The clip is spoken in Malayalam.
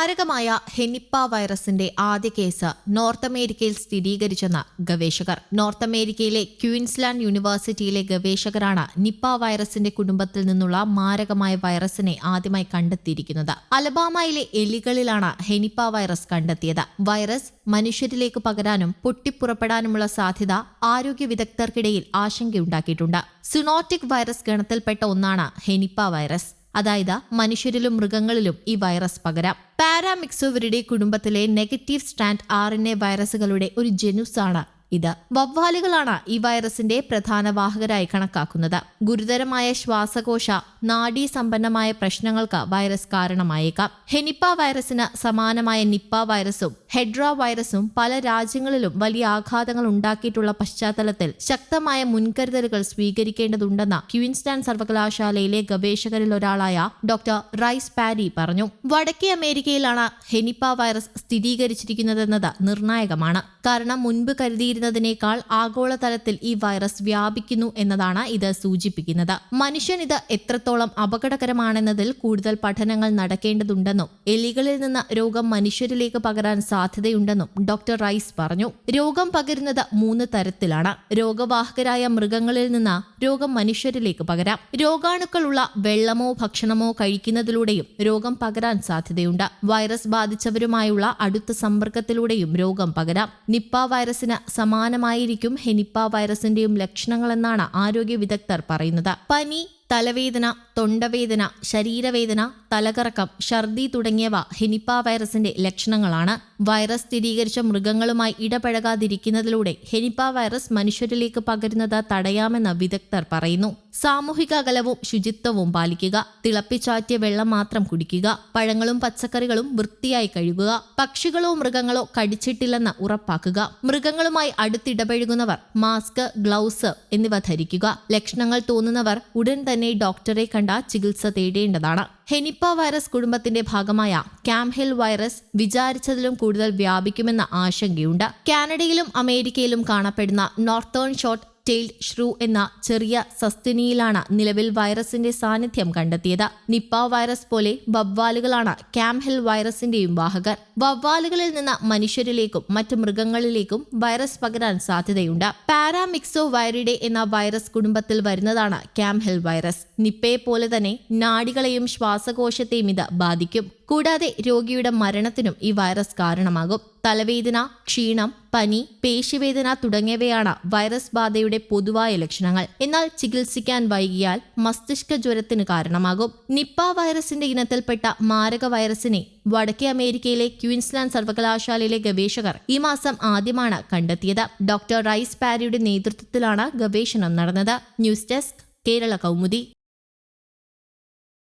മാരകമായ ഹെനിപ്പ വൈറസിന്റെ ആദ്യ കേസ് നോർത്ത് അമേരിക്കയിൽ സ്ഥിരീകരിച്ചെന്ന് ഗവേഷകർ. നോർത്ത് അമേരിക്കയിലെ ക്യൂൻസ്ലാൻഡ് യൂണിവേഴ്സിറ്റിയിലെ ഗവേഷകരാണ് നിപ്പ വൈറസിന്റെ കുടുംബത്തിൽ നിന്നുള്ള മാരകമായ വൈറസിനെ ആദ്യമായി കണ്ടെത്തിയിരിക്കുന്നത്. അലബാമയിലെ എലികളിലാണ് ഹെനിപ്പ വൈറസ് കണ്ടെത്തിയത്. വൈറസ് മനുഷ്യരിലേക്ക് പകരാനും പൊട്ടിപ്പുറപ്പെടാനുമുള്ള സാധ്യത ആരോഗ്യ വിദഗ്ധർക്കിടയിൽ ആശങ്കയുണ്ടാക്കിയിട്ടുണ്ട്. സുനോട്ടിക് വൈറസ് ഗണത്തിൽപ്പെട്ട ഒന്നാണ് ഹെനിപ്പ വൈറസ്. അതായത് മനുഷ്യരിലും മൃഗങ്ങളിലും ഈ വൈറസ് പകരാം. പാരാമിക്സോവരുടെ കുടുംബത്തിലെ negative strand R N A വൈറസുകളുടെ ഒരു ജനുസാണ് ഇത് വവ്വാലുകളാണ് ഈ വൈറസിന്റെ പ്രധാന വാഹകരായി കണക്കാക്കുന്നത്. ഗുരുതരമായ ശ്വാസകോശ നാഡീ സമ്പന്നമായ പ്രശ്നങ്ങൾക്ക് വൈറസ് കാരണമായേക്കാം. ഹെനിപ്പ വൈറസിന് സമാനമായ നിപ്പ വൈറസും ഹെഡ്ര വൈറസും പല രാജ്യങ്ങളിലും വലിയ ആഘാതങ്ങൾ ഉണ്ടാക്കിയിട്ടുള്ള പശ്ചാത്തലത്തിൽ ശക്തമായ മുൻകരുതലുകൾ സ്വീകരിക്കേണ്ടതുണ്ടെന്ന് ക്യൂൻസ്റ്റാൻ സർവകലാശാലയിലെ ഗവേഷകരിൽ ഒരാളായ ഡോക്ടർ റൈസ് പാരി പറഞ്ഞു. വടക്കേ അമേരിക്കയിലാണ് ഹെനിപ്പ വൈറസ് സ്ഥിരീകരിച്ചിരിക്കുന്നതെന്നത് നിർണായകമാണ്. കാരണം മുൻപ് കരുതിയിരുന്നതിനേക്കാൾ ആഗോളതലത്തിൽ ഈ വൈറസ് വ്യാപിക്കുന്നു എന്നതാണ് ഇത് സൂചിപ്പിക്കുന്നത്. മനുഷ്യൻ ഇത് എത്രത്തോളം അപകടകരമാണെന്നതിൽ കൂടുതൽ പഠനങ്ങൾ നടക്കേണ്ടതുണ്ടെന്നും എലികളിൽ നിന്ന് രോഗം മനുഷ്യരിലേക്ക് പകരാൻ സാധ്യതയുണ്ടെന്നും ഡോക്ടർ റൈസ് പറഞ്ഞു. രോഗം പകരുന്നത് മൂന്ന് തരത്തിലാണ്. രോഗവാഹകരായ മൃഗങ്ങളിൽ നിന്ന് രോഗം മനുഷ്യരിലേക്ക് പകരാം. രോഗാണുക്കളുള്ള വെള്ളമോ ഭക്ഷണമോ കഴിക്കുന്നതിലൂടെയും രോഗം പകരാൻ സാധ്യതയുണ്ട്. വൈറസ് ബാധിച്ചവരുമായുള്ള അടുത്ത സമ്പർക്കത്തിലൂടെയും രോഗം പകരാം. നിപ്പ വൈറസിന് സമാനമായിരിക്കും ഹെനിപ്പ വൈറസിന്റെയും ലക്ഷണങ്ങളെന്നാണ് ആരോഗ്യ വിദഗ്ധർ പറയുന്നത്. പനി തലവേദന തൊണ്ടവേദന ശരീരവേദന തലകറക്കം ഛർദി തുടങ്ങിയവ ഹെനിപ്പ വൈറസിന്റെ ലക്ഷണങ്ങളാണ്. വൈറസ് സ്ഥിരീകരിച്ച മൃഗങ്ങളുമായി ഇടപഴകാതിരിക്കുന്നതിലൂടെ ഹെനിപ്പ വൈറസ് മനുഷ്യരിലേക്ക് പകരുന്നത് തടയാമെന്ന് വിദഗ്ധർ പറയുന്നു. സാമൂഹിക അകലവും ശുചിത്വവും പാലിക്കുക തിളപ്പിച്ചാറ്റിയ വെള്ളം മാത്രം കുടിക്കുക പഴങ്ങളും പച്ചക്കറികളും വൃത്തിയായി കഴുകുക പക്ഷികളോ മൃഗങ്ങളോ കടിച്ചിട്ടില്ലെന്ന് ഉറപ്പാക്കുക മൃഗങ്ങളുമായി അടുത്തിടപഴകുന്നവർ മാസ്ക് ഗ്ലൗസ് എന്നിവ ധരിക്കുക ലക്ഷണങ്ങൾ തോന്നുന്നവർ ഉടൻ തന്നെ ഡോക്ടറെ കണ്ട ചികിത്സ തേടേണ്ടതാണ്. ഹെനിപ്പ വൈറസ് കുടുംബത്തിന്റെ ഭാഗമായ ക്യാംഹിൽ വൈറസ് വിചാരിച്ചതിലും കൂടുതൽ വ്യാപിക്കുമെന്ന ആശങ്കയുണ്ട്. കാനഡയിലും അമേരിക്കയിലും കാണപ്പെടുന്ന നോർത്തേൺ ഷോർട്ട് ടെയിൽഡ് ഷ്രൂ എന്ന ചെറിയ സസ്തിനിയിലാണ് നിലവിൽ വൈറസിന്റെ സാന്നിധ്യം കണ്ടെത്തിയത്. നിപ്പ വൈറസ് പോലെ വവ്വാലുകളാണ് ക്യാംഹിൽ വൈറസിന്റെയും വാഹകർ. വവ്വാലുകളിൽ നിന്ന് മനുഷ്യരിലേക്കും മറ്റ് മൃഗങ്ങളിലേക്കും വൈറസ് പകരാൻ സാധ്യതയുണ്ട്. പാരാമിക്സോ വൈറിഡെ എന്ന വൈറസ് കുടുംബത്തിൽ വരുന്നതാണ് ക്യാംഹിൽ വൈറസ്. നിപ്പയെ പോലെ തന്നെ നാടികളെയും ശ്വാസകോശത്തെയും ഇത് ബാധിക്കും. കൂടാതെ രോഗിയുടെ മരണത്തിനും ഈ വൈറസ് കാരണമാകും. തലവേദന ക്ഷീണം പനി പേശിവേദന തുടങ്ങിയവയാണ് വൈറസ് ബാധയുടെ പൊതുവായ ലക്ഷണങ്ങൾ. എന്നാൽ ചികിത്സിക്കാൻ വൈകിയാൽ മസ്തിഷ്ക ജ്വരത്തിന് കാരണമാകും. നിപ്പ വൈറസിന്റെ ഇനത്തിൽപ്പെട്ട മാരക വൈറസിനെ വടക്കേ അമേരിക്കയിലെ ക്യൂൻസ്ലാൻഡ് സർവകലാശാലയിലെ ഗവേഷകർ ഈ മാസം ആദ്യമാണ് കണ്ടെത്തിയത്. ഡോക്ടർ റൈസ് പാരിയുടെ നേതൃത്വത്തിലാണ് ഗവേഷണം നടന്നത്. News desk Kerala Kaumudi.